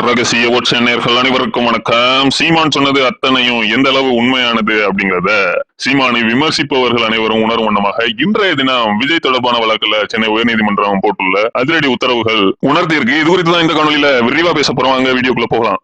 ரகசிய ஓட்ச நேர்கள் அனைவருக்கும் வணக்கம். சீமான் சொன்னது அத்தனையும் எந்த அளவு உண்மையானது அப்படிங்கறத சீமானை விமர்சிப்பவர்கள் அனைவரும் உணரும் வண்ணமாக இன்றைய தினம் விஜய் தொடர்பான வழக்குல சென்னை உயர்நீதிமன்றம் போட்டுள்ள அதிரடி உத்தரவுகள் உணர்த்தியிருக்கு இது குறித்து தான் இந்த காணொலியில விரிவா பேச போறோம். வீடியோக்குள்ள போகலாம்.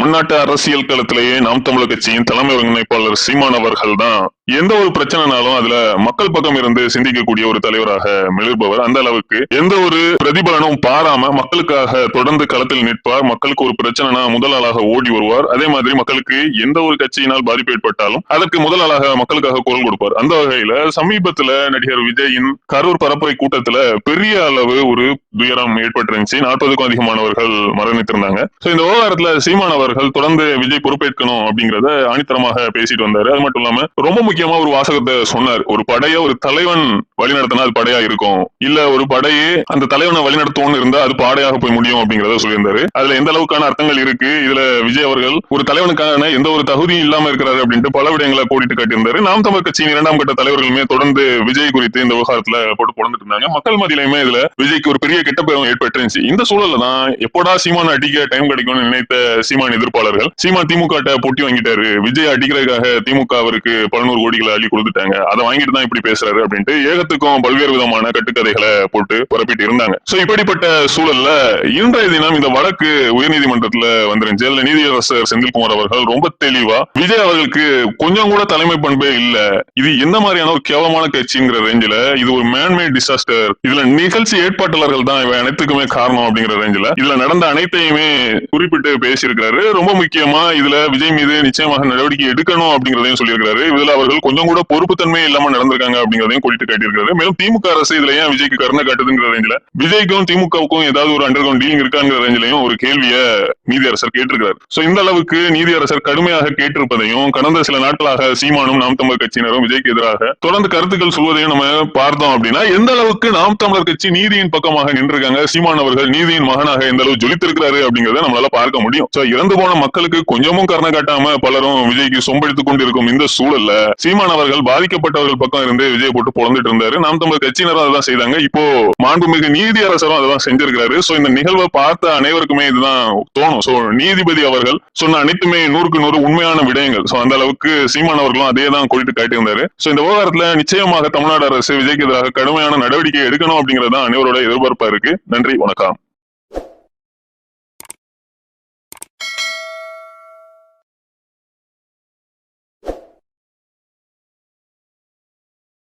தமிழ்நாட்டு அரசியல் களத்திலேயே நாம் தமிழர் கட்சியின் தலைமை ஒருங்கிணைப்பாளர் சீமான் அவர்கள் தான் எந்த ஒரு பிரச்சனைனாலும் அதுல மக்கள் பக்கம் இருந்து சிந்திக்கக்கூடிய ஒரு தலைவராக மெழுபவர் அந்த அளவுக்கு எந்த ஒரு பிரதிபலனும் பாராம மக்களுக்காக தொடர்ந்து களத்தில் நிற்பார். மக்களுக்கு ஒரு பிரச்சனைனா முதல் ஆளாக ஓடி வருவார். அதே மாதிரி மக்களுக்கு எந்த ஒரு கட்சியினால் பாதிப்பு ஏற்பட்டாலும் அதற்கு முதல் ஆளாக மக்களுக்காக குரல் கொடுப்பார். அந்த வகையில சமீபத்துல நடிகர் விஜயின் கரூர் பரப்புரை கூட்டத்துல பெரிய அளவு ஒரு துயரம் ஏற்பட்டிருந்துச்சு. நாற்பதுக்கும் அதிகமானவர்கள் மரணித்திருந்தாங்க. இந்த விவகாரத்துல சீமானவர் அவர்கள் தொடர்ந்து விஜய் பொறுப்பேற்கணும் அப்படிங்கறத ஆணித்தரமாக பேசிட்டு வந்தாரு. அது மட்டும் இல்லாம ரொம்ப முக்கியமா ஒரு வாசகத்தை சொன்னார். ஒரு படைய ஒரு தலைவன் வழிநடத்தினா அது படையா இருக்கும். இல்ல ஒரு படையே அந்த தலைவனை வழிநடத்தணும்னு இருந்தா அது பாடையாக போய் முடியும் அப்படிங்கறத சொல்லியிருந்தாரு. அதுல எந்த அளவுக்கான அர்த்தங்கள் இருக்கு? இதுல விஜய் அவர்கள் ஒரு தலைவனுக்கான எந்த ஒரு தகுதியும் இல்லாம இருக்கிறாரு அப்படின்ட்டு பல விடயங்களை கோடிட்டு காட்டியிருந்தாரு. நாம் தமிழ் கட்சியின் இரண்டாம் கட்ட தலைவர்களுமே தொடர்ந்து விஜய் குறித்து இந்த விவகாரத்துல போட்டு பொழந்துட்டு இருந்தாங்க. மக்கள் மத்தியிலுமே இதுல விஜய்க்கு ஒரு பெரிய கெட்ட பேரும் ஏற்பட்டுருந்துச்சு. இந்த சூழல்ல தான் எப்போடா சீமான் அடிக்க டைம் கிடைக்கும்னு நினைத்த சீமான் எதிர்ப்பாளர்கள். சீமா திமுக பொட்டி வாங்கிட்டாரு. விஜய் அடிக்கிறதுக்காக திமுக அவருக்கு பதினோரு கோடிகளை அள்ளி கொடுத்துட்டாங்க. அதை வாங்கிட்டு தான் இப்படி பேசுறாரு அப்படின்ட்டு ஏகத்துக்கும் பல்வேறு விதமான கட்டுக்கதைகளை போட்டு பரப்பிட்டு இருந்தாங்க. சோ இப்படிப்பட்ட சூழல்ல இன்றைய தினம் இந்த வழக்கு உயர்நீதிமன்றத்துல வந்துருந்துச்சு. அதுல நீதியரசர் செந்தில்குமார் அவர்கள் ரொம்ப தெளிவா விஜய் அவர்களுக்கு கொஞ்சம் கூட தலைமை பண்பே இல்ல. இது எந்த மாதிரியான ஒரு கேவலமான கட்சிங்கிற ரேஞ்சில இது ஒரு மேன்மேட் டிசாஸ்டர் இதுல நிகழ்ச்சி ஏற்பாட்டாளர்கள் தான் இவை அனைத்துக்குமே காரணம் அப்படிங்கிற ரேஞ்சில இதுல நடந்த அனைத்தையுமே குறிப்பிட்டு பேசியிருக்கிறாரு. ரொம்ப முக்கியமா இதுல விஜய் மீது நிச்சயமாக நடவடிக்கை எடுக்கணும் அப்படிங்கறதையும் சொல்லியிருக்காரு இதுல அவர்கள் கொஞ்சம் கூட பொறுப்புத்தன்மை இல்லாம நடந்திருக்காங்க அப்படிங்கறதையும் குறித்து காட்டியிருக்காரு மேலும் திமுக அரசு இதுல ஏன் விஜய்க்கு கருணை காட்டுதுங்கிற ரேஞ்சில விஜய்க்கும் திமுகவுக்கும் ஏதாவது ஒரு அண்டர் கிரவுண்ட் டீலிங் இருக்காங்கிற ரேஞ்சிலையும் ஒரு கேள்விய நீதி அரசர் கேட்டிருக்காரு சோ இந்த அளவுக்கு நீதி அரசர் கடுமையாக கேட்டிருப்பதையும் கடந்த சில நாட்களாக சீமானும் நாம் தமிழர் கட்சியினரும் விஜய்க்கு எதிராக தொடர்ந்து கருத்துக்கள் சொல்வதையும் நம்ம பார்த்தோம் அப்படின்னா எந்த அளவுக்கு நாம் தமிழர் கட்சி நீதியின் பக்கமாக நின்றிருக்காங்க சீமான் அவர்கள் நீதியின் மகனாக எந்த அளவு ஜொலித்திருக்கிறாரு அப்படிங்கறத நம்மளால பார்க்க முடியும். இறந்து போன மக்களுக்கு கொஞ்சமும் கருணை காட்டாம பலரும் விஜய்க்கு சொம்பெடுத்துக் கொண்டிருக்கும் இந்த சூழல்ல சீமான் அவர்கள் பாதிக்கப்பட்டவர்கள் பக்கம் இருந்து விஜய் போட்டு பொழந்துட்டு இருந்தாரு. நாம் தமிழ் கட்சியினரும் அதான் செய்தாங்க. இப்போ மாண்புமிகு நீதி அரசரும் அதான் செஞ்சிருக்கிறாரு. சோ இந்த நிகழ்வை பார்த்த அனைவருக்குமே இதுதான் தோணும். சோ நீதிபதி அவர்கள் சொன்ன அனைத்துமே நூறுக்கு நூறு உண்மையான விடயங்கள். சோ அந்த அளவுக்கு சீமான் அவர்களும் அதே தான் குறித்து காட்டியிருந்தாரு. சோ இந்த விவகாரத்துல நிச்சயமாக தமிழ்நாடு அரசு விஜய்க்கு எதிராக கடுமையான நடவடிக்கை எடுக்கணும் அப்படிங்கறதான் அனைவரோட எதிர்பார்ப்பா இருக்கு. நன்றி வணக்கம்.